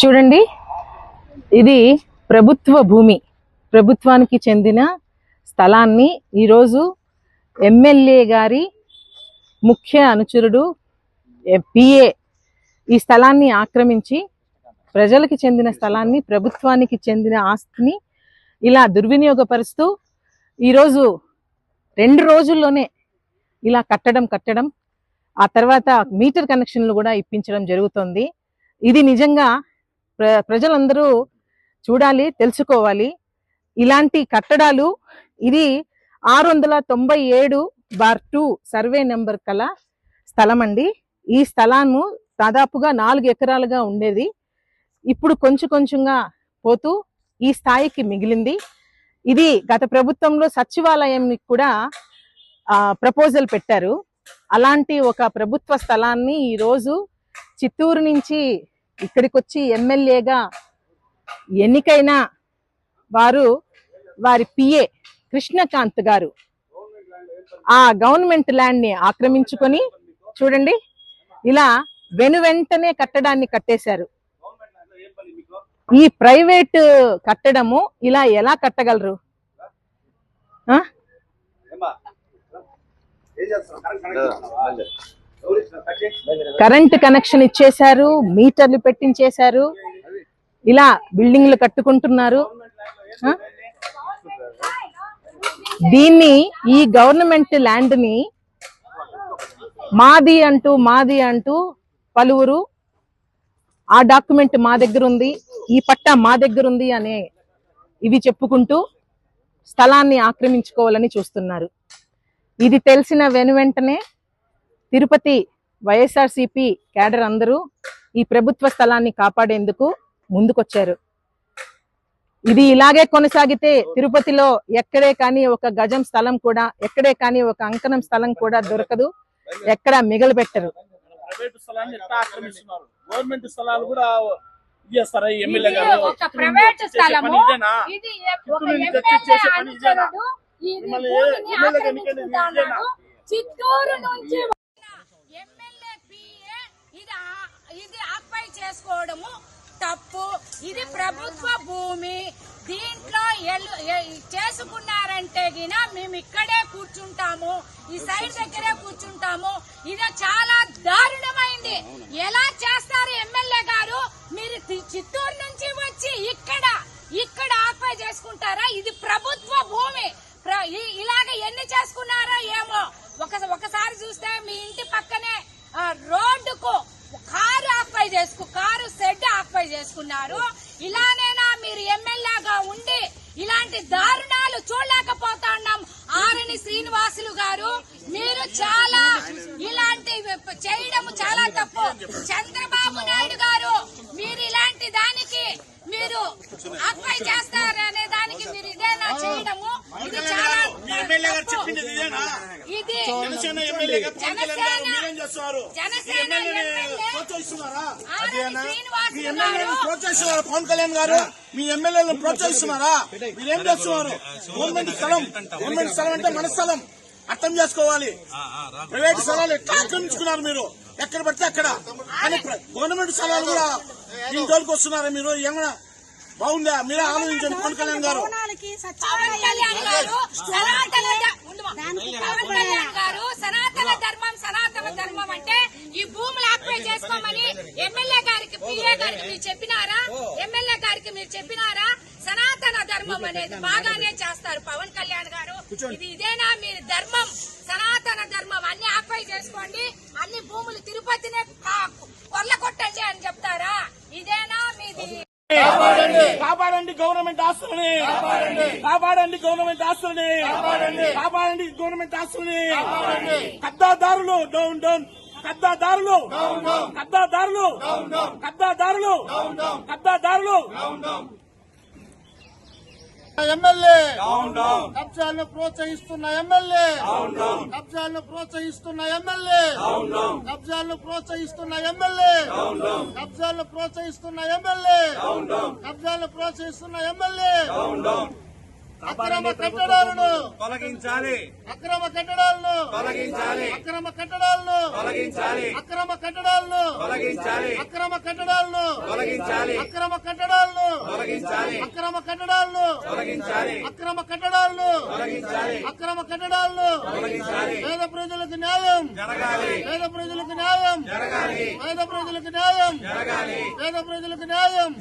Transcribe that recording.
చూడండి. ఇది ప్రభుత్వ భూమి. ప్రభుత్వానికి చెందిన స్థలాన్ని ఈరోజు ఎమ్మెల్యే గారి ముఖ్య అనుచరుడు పిఏ ఈ స్థలాన్ని ఆక్రమించి ప్రజలకు చెందిన స్థలాన్ని ప్రభుత్వానికి చెందిన ఆస్తిని ఇలా దుర్వినియోగపరుస్తూ ఈరోజు రెండు రోజుల్లోనే ఇలా కట్టడం కట్టడం ఆ తర్వాత మీటర్ కనెక్షన్లు కూడా ఇప్పించడం జరుగుతుంది. ఇది నిజంగా ప్రజలందరూ చూడాలి తెలుసుకోవాలి. ఇలాంటి కట్టడాలు ఇది ఆరు వందల తొంభై ఏడు బార్ టూ సర్వే నెంబర్ కల స్థలం అండి ఈ స్థలాన్ని దాదాపుగా నాలుగు ఎకరాలుగా ఉండేది. ఇప్పుడు కొంచెం కొంచెంగా పోతూ ఈ స్థాయికి మిగిలింది. ఇది గత ప్రభుత్వంలో సచివాలయంకి కూడా ప్రపోజల్ పెట్టారు. అలాంటి ఒక ప్రభుత్వ స్థలాన్ని ఈరోజు చిత్తూరు నుంచి ఇక్కడికి వచ్చి ఎమ్మెల్యేగా ఎన్నికైన వారు వారి పిఏ కృష్ణకాంత్ గారు ఆ గవర్నమెంట్ ల్యాండ్ని ఆక్రమించుకొని చూడండి ఇలా వెను వెంటనే కట్టడాన్ని కట్టేశారు. ఈ ప్రైవేట్ కట్టడము ఇలా ఎలా కట్టగలరు? ఆ? కరెంట్ కనెక్షన్ ఇచ్చేశారు మీటర్లు పెట్టించేశారు ఇలా బిల్డింగ్లు కట్టుకుంటున్నారు. దీన్ని ఈ గవర్నమెంట్ ల్యాండ్ని మాది అంటూ మాది అంటూ పలువురు ఆ డాక్యుమెంట్ మా దగ్గర ఉంది ఈ పట్టా మా దగ్గర ఉంది అనే ఇవి చెప్పుకుంటూ స్థలాన్ని ఆక్రమించుకోవాలని చూస్తున్నారు. ఇది తెలిసిన వెను వెంటనే తిరుపతి వైఎస్ఆర్సిపి క్యాడర్ అందరూ ఈ ప్రభుత్వ స్థలాన్ని కాపాడేందుకు ముందుకొచ్చారు. ఇది ఇలాగే కొనసాగితే తిరుపతిలో ఎక్కడే కానీ ఒక గజం స్థలం కూడా ఎక్కడే కానీ ఒక అంకణం స్థలం కూడా దొరకదు ఎక్కడ మిగలబెట్టరు. ప్రైవేట్ స్థలాన్ని ఎట్లా ఆక్రమిస్తున్నారు? గవర్నమెంట్ స్థలాలు కూడా ఇచ్చేస్తారా ఈ ఎమ్మెల్యే ఇది గారు? ఒక ప్రైవేట్ చేసే స్థలము. పని ఇదేనా? ఇది ఎ- ఒక చిత్తూరు నుంచి? అనుచరుడు ఇది మిమ్మల్ని భూమిని ఎమ్మెల్యేగా ఎన్నికైంది ఆక్రమించుకుంటున్నాడు. ఇదేనా? చిత్తూరు నుంచి ఎమ్మెల్యే పిఏ ఇది ఆ- ఇది ఆక్పై చేసుకోవడము తప్పు. ఇది ప్రభుత్వ భూమి. దీంట్లో ఎల్లు- చేసుకున్నారంటే గిన మేము ఇక్కడే కూర్చుంటాము. ఈ సైడ్ దగ్గరే కూర్చుంటాము. ఇది చాలా దారుణమైంది. ఎలా చేస్తారు ఎమ్మెల్యే గారు? మీరు చిత్తూరు నుంచి వచ్చి ఇక్కడ ఇక్కడ ఆక్పై చేసుకుంటారా? ఇది ప్రభుత్వ భూమి. ప్ర- ఇలాగ ఎన్ని చేసుకున్నారో ఏమో. ఒక ఒకసారి చూస్తే మీ ఇంటి పక్కనే రోడ్డుకు చేసుకున్నారు ఇలానేనా మీరు ఎమ్మెల్యేగా ఉండి ఇలాంటి దారుణాలు చూడలేకపోతున్నాం. ఆరణి శ్రీనివాసులు గారు మీరు చాలా ఇలాంటి చేయడం చాలా తప్పు. చంద్రబాబు నాయుడు గారు మీరు ఇలాంటి దానికి మీరు ఆక్పై చేస్తారనే దానికి మీరు ఇదేనా చేయడము? ఇది చాలా ఇది జనసేన జనసేన- ప్రోత్సహిస్తున్నారా మీ గారు ప్రోత్సహిస్తున్నారా పవన్ కళ్యాణ్ గారు. మీ ఎమ్మెల్యేలను ప్రోత్సహిస్తున్నారా? మీరేం చేస్తున్నారు? గవర్నమెంట్ స్థలం గవర్నమెంట్ స్థలం అంటే మన స్థలం. అర్థం చేసుకోవాలి. ప్రైవేట్ స్థలాలు ఎట్లా ఆక్రమించుకున్నారు మీరు? ఎక్కడ పడితే అక్కడ. కానీ గవర్నమెంట్ స్థలాలు కూడా ఇంట్లోకి వస్తున్నారా మీరు? ఏమన్నా బాగుందా? మీరే ఆలోచించండి పవన్ కళ్యాణ్ గారు. పవన్ కళ్యాణ్ గారు సనాతన ద- ఉండుమా. పవన్ కళ్యాణ్ గారు సనాతన ధర్మం సనాతన ధర్మం అంటే ఈ భూములు ఆక్రమణ చేసుకోమని ఎమ్మెల్యే గారికి పిఏ గారికి మీరు చెప్పినారా? ఎమ్మెల్యే గారికి మీరు చెప్పినారా? సనాతన ధర్మం అనేది బాగానే చేస్తారు. పవన్ కళ్యాణ్ గారు ఇది ఇదేనా మీరు ధర్మం? సనాతన ధర్మం. అన్ని ఆక్రమణ చేసుకోండి. అన్ని భూములు తిరుపతినే కా- కొల్లగొట్టండి అని చెప్తారా? ఇదేనా మీది? కాపాడండి. గవర్నమెంట్ ఆస్తులని. కాపాడండి. గవర్నమెంట్ ఆస్తులని. కాపాడండి. గవర్నమెంట్ ఆస్తులని. కబ్దాదారులు డౌన్ డౌన్. కబ్దాదారులు కబ్దాదారులు కబ్దాదారులు కబ్దాదారులు ఎమ్మెల్యే కబ్జాలను ప్రోత్సహిస్తున్న ఎమ్మెల్యే కబ్జాలను ప్రోత్సహిస్తున్న ఎమ్మెల్యే కబ్జాలను ప్రోత్సహిస్తున్న ఎమ్మెల్యే కబ్జాలను ప్రోత్సహిస్తున్న ఎమ్మెల్యే కబ్జాలను ప్రోత్సహిస్తున్న ఎమ్మెల్యే అక్రమ కట్టడాలను తొలగించాలి. అక్రమ కట్టడాలను తొలగించాలి. అక్రమ కట్టడాలను తొలగించాలి. అక్రమ కట్టడాలను తొలగించాలి. అక్రమ కట్టడాలను తొలగించాలి. అక్రమ కట్టడాలను తొలగించాలి. అక్రమ కట్టడాలను తొలగించాలి. అక్రమ కట్టడాలను తొలగించాలి. అక్రమ కట్టడాలను తొలగించాలి. పేద ప్రజలకు న్యాయం. జరగాలి. పేద ప్రజలకు న్యాయం. జరగాలి. పేద ప్రజలకు న్యాయం. జరగాలి. పేద ప్రజలకు న్యాయం.